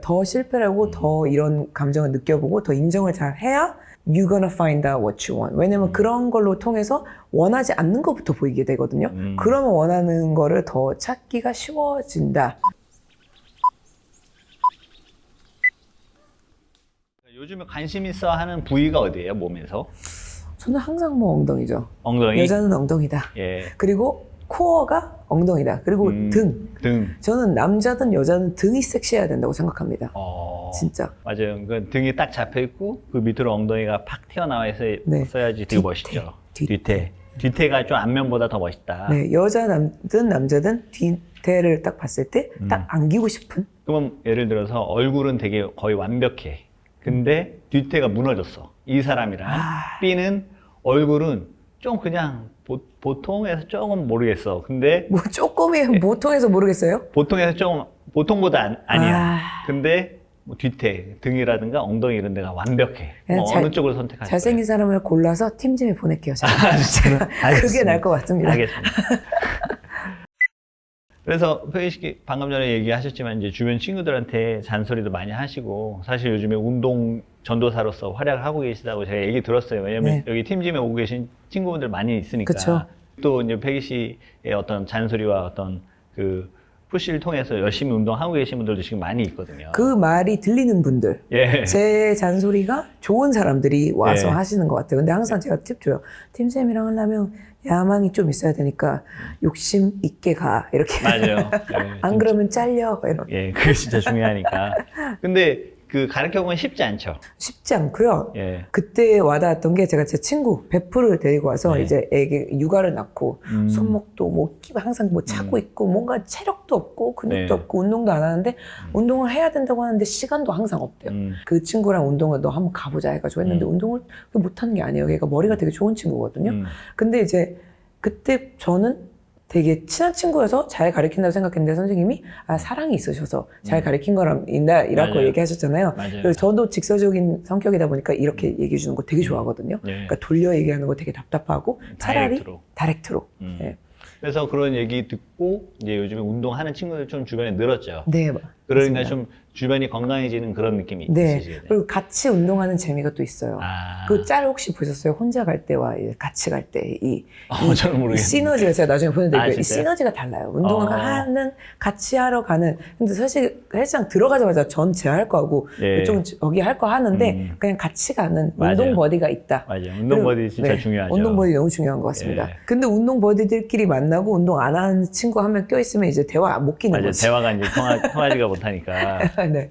더 실패를 하고 더 이런 감정을 느껴보고 더 인정을 잘 해야 you're gonna find out what you want. 왜냐면 음. 그런 걸로 통해서 원하지 않는 것부터 보이게 되거든요. 음. 그러면 원하는 거를 더 찾기가 쉬워진다. 요즘에 관심 있어 하는 부위가 어디예요? 몸에서? 저는 항상 뭐 엉덩이죠. 엉덩이? 여자는 엉덩이다. 예. 그리고 코어가 엉덩이다. 그리고 음. 등. 등. 저는 남자든 여자든 등이 섹시해야 된다고 생각합니다. 어. 진짜. 맞아요. 그 등이 딱 잡혀 있고 그 밑으로 엉덩이가 팍 튀어나와 있어 네. 써야지 되게 뒤태. 멋있죠. 뒤태. 뒤태. 뒤태가 좀 앞면보다 더 멋있다. 네, 여자든 남자든 뒤태를 딱 봤을 때 음. 딱 안기고 싶은 그럼 예를 들어서 얼굴은 되게 거의 완벽해. 근데 뒤태가 무너졌어. 이 사람이랑 아. B는 얼굴은 좀 그냥 보, 통에서 조금 모르겠어. 근데 뭐 조금이 보통해서 모르겠어요. 보통에서 조금 보통보다 안, 아니야. 아. 근데 뭐 뒤태 등이라든가 엉덩이 이런 데가 완벽해. 뭐 잘- 어느 쪽을 선택할 잘생긴 사람을 골라서 팀짐에 보낼게요. 제가. 거예요? 그게 나을 것 같습니다. 알겠습니다. 그래서 회의식 방금 전에 얘기하셨지만 이제 주변 친구들한테 잔소리도 많이 하시고 사실 요즘에 운동 전도사로서 활약을 하고 계시다고 제가 얘기 들었어요. 왜냐면 네. 여기 팀짐에 오고 계신 친구분들 많이 있으니까. 그쵸. 또 이제 패기 씨의 어떤 잔소리와 어떤 그 푸시를 통해서 열심히 운동하고 계신 분들도 지금 많이 있거든요. 그 말이 들리는 분들, 예. 제 잔소리가 좋은 사람들이 와서 네. 하시는 것 같아요. 근데 항상 제가 팁 줘요. 팀쌤이랑 하려면 야망이 좀 있어야 되니까 욕심 있게 가. 이렇게. 맞아요. 예, 안. 그러면 잘려. 이렇게. 예, 그게 진짜 중요하니까. 근데 그 가르쳐보면 쉽지 않죠. 쉽지 않고요. 예. 그때 와닿았던 게 제가 제 친구 베프를 데리고 와서 네. 이제 애기 육아를 낳고 음. 손목도 뭐 끼- 항상 뭐 차고 있고 뭔가 체력도 없고 근육도 네. 없고 운동도 안 하는데 운동을 해야 된다고 하는데 시간도 항상 없대요. 음. 그 친구랑 운동을 너 한번 가보자 해가지고 했는데 음. 운동을 못 하는 게 아니에요. 걔가 머리가 되게 좋은 친구거든요. 음. 근데 이제 그때 저는 되게 친한 친구여서 잘 가르친다고 생각했는데 선생님이 아 사랑이 있으셔서 잘 음. 가르친 거라고 맞아요. 얘기하셨잖아요. 맞아요. 그래서 저도 직설적인 성격이다 보니까 이렇게 얘기해 주는 거 되게 좋아하거든요. 예. 그러니까 돌려 얘기하는 거 되게 답답하고 차라리 다이렉트로. 다이렉트로. 음. 예. 그래서 그런 얘기 듣고 이제 요즘에 운동하는 친구들 좀 주변에 늘었죠. 네. 그러니까 맞습니다. 좀 주변이 건강해지는 그런 느낌이 네. 있으시겠네요. 그리고 같이 운동하는 재미가 또 있어요. 아. 그 짤 혹시 보셨어요? 혼자 갈 때와 같이 갈 때 이 어, 저는 이 모르겠는데. 시너지가 제가 나중에 보내드릴게요. 아, 이? 시너지가 달라요. 운동을 어. 하는 같이 하러 가는. 근데 사실 헬스장 들어가자마자 전 제 할 거하고 예. 이쪽은 여기 할 거 하는데 음. 그냥 같이 가는 맞아요. 운동 버디가 있다. 맞아요. 운동 버디 진짜 네, 중요하죠. 운동 버디 너무 중요한 것 같습니다. 예. 근데 운동 버디들끼리 만나고 운동 안 하는 친구 한 명 껴있으면 이제 대화 못 끼는 맞아요. 거지. 대화가 이제 통하, 통하지가 못 하니까. 네.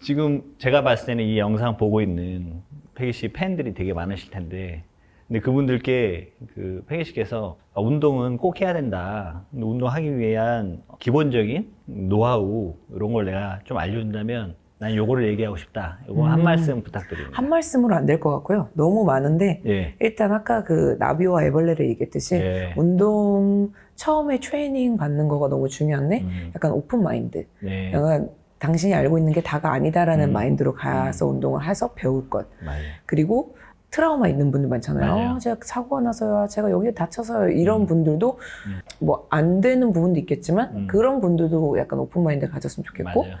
지금 제가 봤을 때는 이 영상 보고 있는 패기 씨 팬들이 되게 많으실 텐데, 근데 그분들께 그 패기 씨께서 아, 운동은 꼭 해야 된다. 운동하기 위한 기본적인 노하우 이런 걸 내가 좀 알려준다면 난 요거를 얘기하고 싶다. 요거 한 음. 말씀 부탁드립니다. 한 말씀으로 안 될 것 같고요. 너무 많은데 예. 일단 아까 그 나비와 애벌레를 얘기했듯이 예. 운동 처음에 트레이닝 받는 거가 너무 중요한데 음, 약간 오픈 마인드. 네. 약간 당신이 알고 있는 게 다가 아니다라는 음. 마인드로 가서 운동을 해서 배울 것. 맞아요. 그리고 트라우마 있는 분들 많잖아요. 맞아요. 어, 제가 사고가 나서요. 제가 여기 다쳐서요. 이런 음. 분들도 음. 뭐안 되는 부분도 있겠지만 음. 그런 분들도 약간 오픈 마인드 가졌으면 좋겠고 맞아요.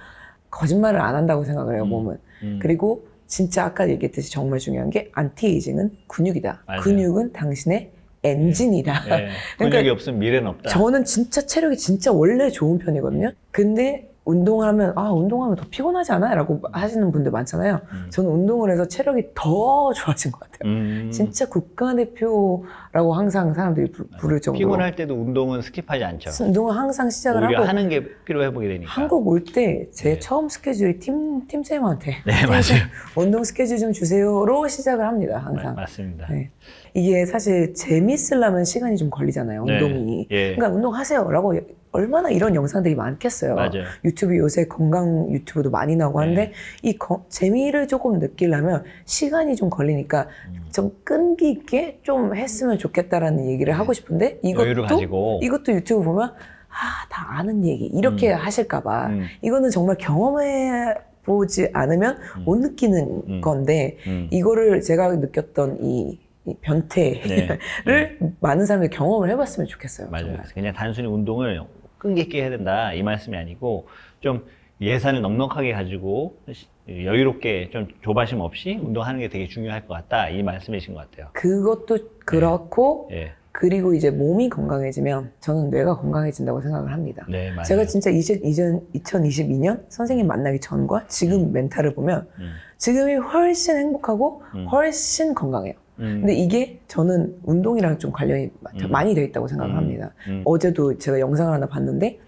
거짓말을 안 한다고 생각을 해요. 음. 몸은. 음, 그리고 진짜 아까 얘기했듯이 정말 중요한 게 안티에이징은 근육이다. 맞아요. 근육은 당신의 엔진이다. 예. 그러니까 근육이 없으면 미래는 없다. 저는 진짜 체력이 진짜 원래 좋은 편이거든요. 근데 운동하면 아 운동하면 더 피곤하지 않아? 라고 하시는 분들 많잖아요. 음. 저는 운동을 해서 체력이 더 좋아진 것 같아요. 음, 진짜 국가대표 라고 항상 사람들이 부, 부를 정도로 피곤할 때도 운동은 스킵하지 않죠. 운동을 항상 시작을 오히려 하고 하는 게 필요 회복이 되니까. 한국 올 때 제 네. 처음 스케줄이 팀 팀쌤한테 네, 맞아요. 운동 스케줄 좀 주세요로 시작을 합니다 마- 항상. 맞습니다. 네. 이게 사실 재밌으려면 시간이 좀 걸리잖아요 네. 운동이. 예. 그러니까 운동하세요라고 얼마나 이런 영상들이 많겠어요. 맞아요. 유튜브 요새 건강 유튜브도 많이 나오고 네. 하는데 이 거- 재미를 조금 느끼려면 시간이 좀 걸리니까 음. 좀 끈기 있게 좀 했으면 좋 겠다라는 얘기를 하고 싶은데 이것도. 이것도 유튜브 보면 아 다 아는 얘기 이렇게 음. 하실까봐 음, 이거는 정말 경험해 보지 않으면 음. 못 느끼는 음. 건데 음. 이거를 제가 느꼈던 이, 이 변태를 네. 많은 사람들이 경험을 해봤으면 좋겠어요. 맞아요. 정말. 그냥 단순히 운동을 끈기 있게 해야 된다 이 말씀이 아니고 좀 예산을 넉넉하게 가지고 시- 여유롭게 좀 조바심 없이 운동하는 게 되게 중요할 것 같다 이 말씀이신 것 같아요. 그것도 그렇고 예, 그리고 이제 몸이 건강해지면 저는 뇌가 건강해진다고 생각을 합니다. 네 맞아요. 제가 진짜 이제 이전 2022년 선생님 만나기 전과 지금 멘탈을 보면 음, 지금이 훨씬 행복하고 음. 훨씬 건강해요. 음, 근데 이게 저는 운동이랑 좀 관련이 음. 많이 돼 있다고 생각을 음. 합니다. 음, 어제도 제가 영상을 하나 봤는데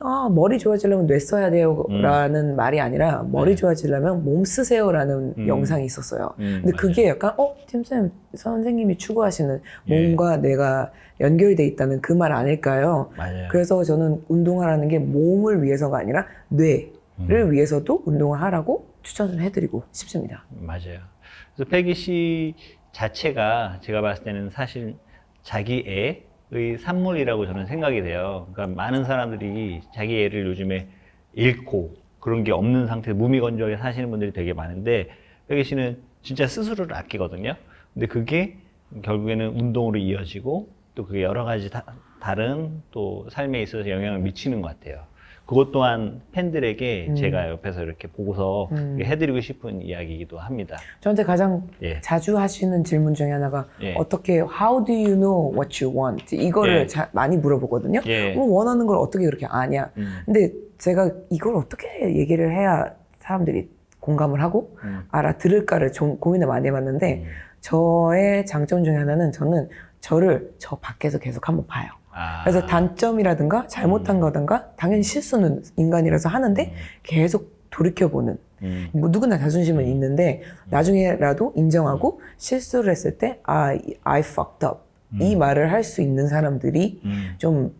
아 머리 좋아지려면 뇌 써야 돼요 라는 말이 아니라 머리 음. 네. 좋아지려면 몸 쓰세요 라는 음. 영상이 있었어요. 음, 근데 맞아요. 그게 약간 어 팀쌤 선생님이 추구하시는 예. 몸과 뇌가 연결돼 있다는 그 말 아닐까요? 맞아요. 그래서 저는 운동하라는 게 몸을 위해서가 아니라 뇌를 음. 위해서도 운동을 하라고 추천을 해드리고 싶습니다. 맞아요. 그래서 패기 씨 자체가 제가 봤을 때는 사실 자기 애 의 산물이라고 저는 생각이 돼요. 그러니까 많은 사람들이 자기 애를 요즘에 잃고 그런 게 없는 상태, 무미건조하게 사시는 분들이 되게 많은데 패기 씨는 진짜 스스로를 아끼거든요. 근데 그게 결국에는 운동으로 이어지고 또 그게 여러 가지 다, 다른 또 삶에 있어서 영향을 미치는 것 같아요. 그것 또한 팬들에게 음. 제가 옆에서 이렇게 보고서 음. 해드리고 싶은 이야기이기도 합니다. 저한테 가장 예. 자주 하시는 질문 중에 하나가 예. 어떻게 How do you know what you want? 이거를 예. 자- 많이 물어보거든요. 예. 뭐 원하는 걸 어떻게 그렇게 아냐? 음, 근데 제가 이걸 어떻게 얘기를 해야 사람들이 공감을 하고 음, 알아들을까를 좀 고민을 많이 해봤는데 음. 저의 장점 중에 하나는 저는 저를 저 밖에서 계속 한번 봐요. 아. 그래서 단점이라든가 잘못한 음. 거든가 당연히 실수는 인간이라서 하는데 계속 돌이켜보는 음, 뭐 누구나 자존심은 음. 있는데 나중에라도 인정하고 실수를 했을 때 아, I fucked up 이 음. 말을 할 수 있는 사람들이 음, 좀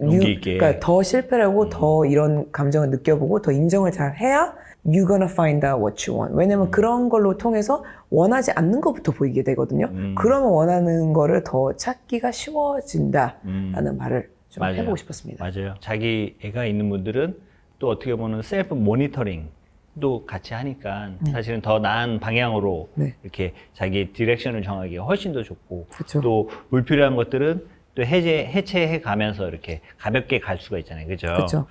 용기 유- 있게. 그러니까 더 음. 더 이런 감정을 느껴보고 더 인정을 잘 해야 you gonna find out what you want. 왜냐면 음. 그런 걸로 통해서 원하지 않는 것부터 보이게 되거든요. 음. 그러면 원하는 거를 더 찾기가 쉬워진다라는 음. 말을 좀 맞아요. 해보고 싶었습니다. 맞아요. 자기 애가 있는 분들은 또 어떻게 보면 셀프 모니터링도 같이 하니까 사실은 더 나은 방향으로 네. 이렇게 자기 디렉션을 정하기 가 훨씬 더 좋고 그렇죠. 또 불필요한 것들은 또 해제 해체해 가면서 이렇게 가볍게 갈 수가 있잖아요. 그죠? 그렇죠.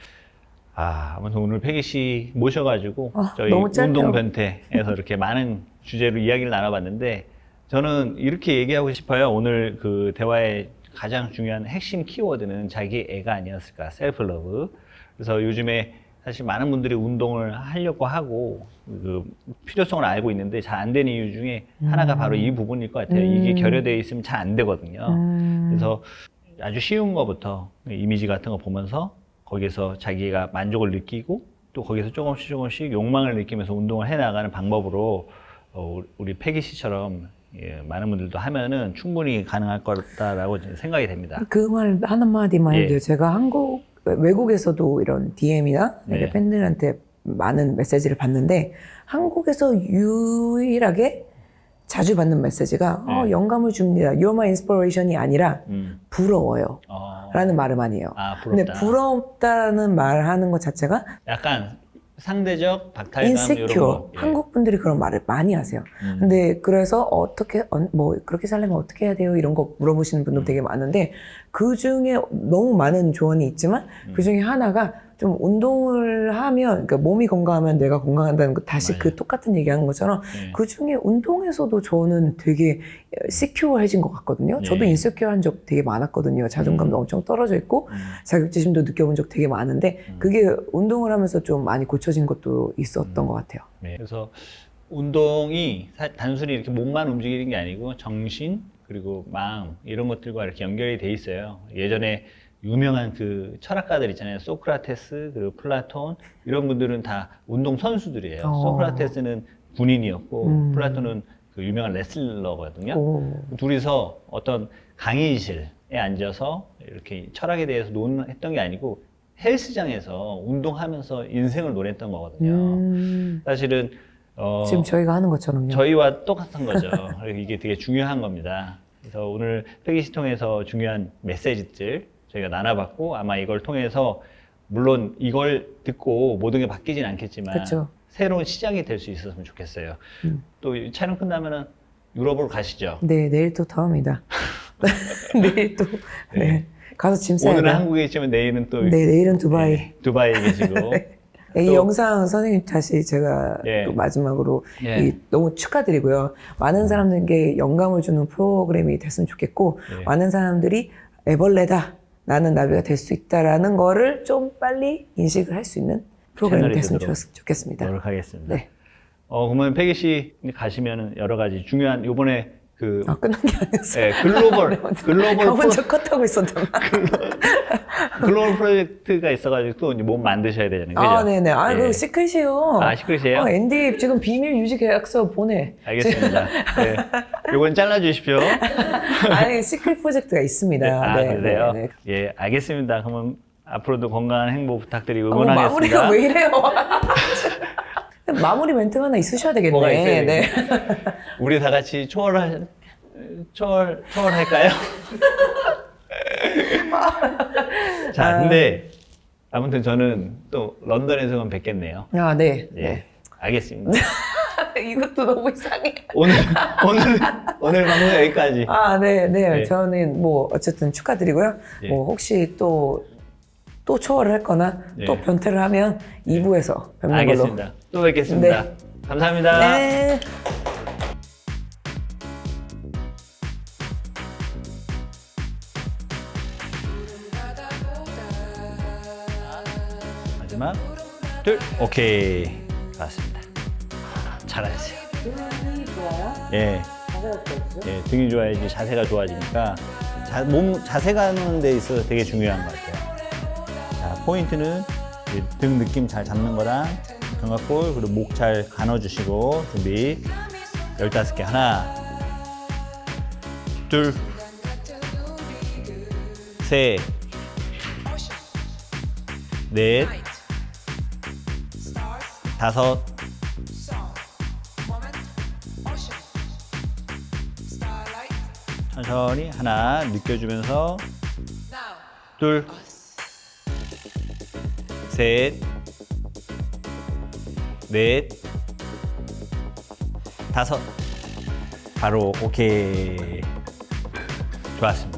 아, 아무튼 오늘 패기 씨 모셔가지고 아, 저희. 운동 변태에서 이렇게 많은 주제로 이야기를 나눠봤는데 저는 이렇게 얘기하고 싶어요. 오늘 그 대화의 가장 중요한 핵심 키워드는 자기 애가 아니었을까, 셀프 러브. 그래서 요즘에 사실 많은 분들이 운동을 하려고 하고 그 필요성을 알고 있는데 잘 안 되는 이유 중에 하나가 바로 이 부분일 것 같아요. 이게 음. 결여되어 있으면 잘 안 되거든요. 음, 그래서 아주 쉬운 거부터 이미지 같은 거 보면서 거기서 자기가 만족을 느끼고 또 거기서 조금씩 조금씩 욕망을 느끼면서 운동을 해 나가는 방법으로 어, 우리 패기 씨처럼 예, 많은 분들도 하면은 충분히 가능할 거다라고 생각이 됩니다. 그 말 한마디만 예. 해도 제가 한국 외국에서도 이런 DM이나 네. 팬들한테 많은 메시지를 받는데 한국에서 유일하게 자주 받는 메시지가 어, 네. 영감을 줍니다. You're my inspiration이 아니라 음, 부러워요. 어, 라는 말을 많이 해요. 아 근데 부럽다. 부럽다는 말 하는 것 자체가 약간 상대적 박탈감. 거. 예. 한국 분들이 그런 말을 많이 하세요. 음, 근데 그래서 어떻게 어, 뭐 그렇게 살려면 어떻게 해야 돼요 이런 거 물어보시는 분들 음. 되게 많은데 그 중에 너무 많은 조언이 있지만 음. 그 중에 하나가 좀 운동을 하면 그러니까 몸이 건강하면 뇌가 건강한다는 거 다시 맞아요. 그 똑같은 얘기하는 것처럼 예. 그 중에 운동에서도 저는 되게 시큐어해진 것 같거든요. 저도 네. 인세큐어한 적 되게 많았거든요. 자존감도 음. 엄청 떨어져 있고 음, 자격지심도 느껴본 적 되게 많은데 음. 그게 운동을 하면서 좀 많이 고쳐진 것도 있었던 음. 것 같아요. 네. 그래서 운동이 사- 단순히 이렇게 몸만 움직이는 게 아니고 정신 그리고 마음 이런 것들과 이렇게 연결이 돼 있어요. 예전에 유명한 그 철학가들 있잖아요. 소크라테스 그리고 플라톤 이런 분들은 다 운동 선수들이에요. 어. 소크라테스는 군인이었고 음. 플라톤은 그 유명한 레슬러거든요. 오. 둘이서 어떤 강의실에 앉아서 이렇게 철학에 대해서 논했던 게 아니고 헬스장에서 운동하면서 인생을 논했던 거거든요. 음. 사실은 어, 지금 저희가 하는 것처럼요. 저희와 똑같은 거죠. 그리고 이게 되게 중요한 겁니다. 그래서 오늘 페기시 통해서 중요한 메시지들 저희가 나눠봤고 아마 이걸 통해서 물론 이걸 듣고 모든 게 바뀌진 않겠지만 그렇죠. 새로운 시작이 될 수 있었으면 좋겠어요. 음. 또이 촬영 끝나면은 유럽으로 가시죠. 네, 내일 또 다음이다. 내일 또 네. 가서 짐 싸야 오늘은 돼. 한국에 있지만 내일은 또 네, 내일은 두바이. 네, 두바이에 계시고 이 또- 영상 선생님 다시 제가 예. 또 마지막으로 예. 이 너무 축하드리고요. 많은 사람들에게 영감을 주는 프로그램이 됐으면 좋겠고 예. 많은 사람들이 애벌레다. 나는 나비가 될 수 있다라는 거를 좀 빨리 인식을 할 수 있는 프로그램이 됐으면 좋, 좋겠습니다. 노력하겠습니다. 네. 어, 그러면 패기 씨 가시면은 여러 가지 중요한 요번에 그 아, 끝난 게 아니었어요. 예, 글로벌 글로벌 형 프로, 혼자 컷하고 있었던 글로 벌 프로젝트가 있어가지고 또 이제 몸 만드셔야 되잖아요. 그죠? 아, 네네. 아, 예. 그거 시크릿이에요. 아, 시크릿이에요? 어, 앤디 지금 비밀 유지 계약서 보내. 알겠습니다. 네. 요건 잘라주십시오. 아니, 시크릿 프로젝트가 있습니다. 아, 네, 그래요? 네, 네. 예, 알겠습니다. 그러면 앞으로도 건강한 행복 부탁드리고 응원하겠습니다. 마무리가 왜 이래요? 마무리 멘트가 하나 있으셔야 되겠네. 뭐가 있어야 네. 우리 다 같이 초월 초월 초월할까요? 자, 근데 아무튼 저는 또 런던에서만 뵙겠네요. 아, 네. 예, 알겠습니다. 이것도 너무 이상해. 오늘 오늘 오늘 방송 여기까지. 아, 네, 네. 네. 저는 뭐 어쨌든 축하드리고요. 예. 뭐 혹시 또, 또 초월을 했거나 예. 또 변태를 하면 2부에서 뵙는 걸로. 알겠습니다. 또 뵙겠습니다. 네. 감사합니다. 네. 마지막 둘 오케이 좋았습니다. 잘하셨어요. 예. 예, 등이 좋아야지 자세가 좋아지니까 자, 몸 자세가 하는 데 있어서 되게 중요한 것 같아요. 자, 포인트는 이등 느낌 잘 잡는 거랑 견갑골 그리고 목 잘 가눠주시고 준비 15개 하나 둘 셋, 넷, 다섯, 천천히 하나 느껴주면서 둘, 셋, 넷, 다섯. 바로 오케이. 좋았습니다.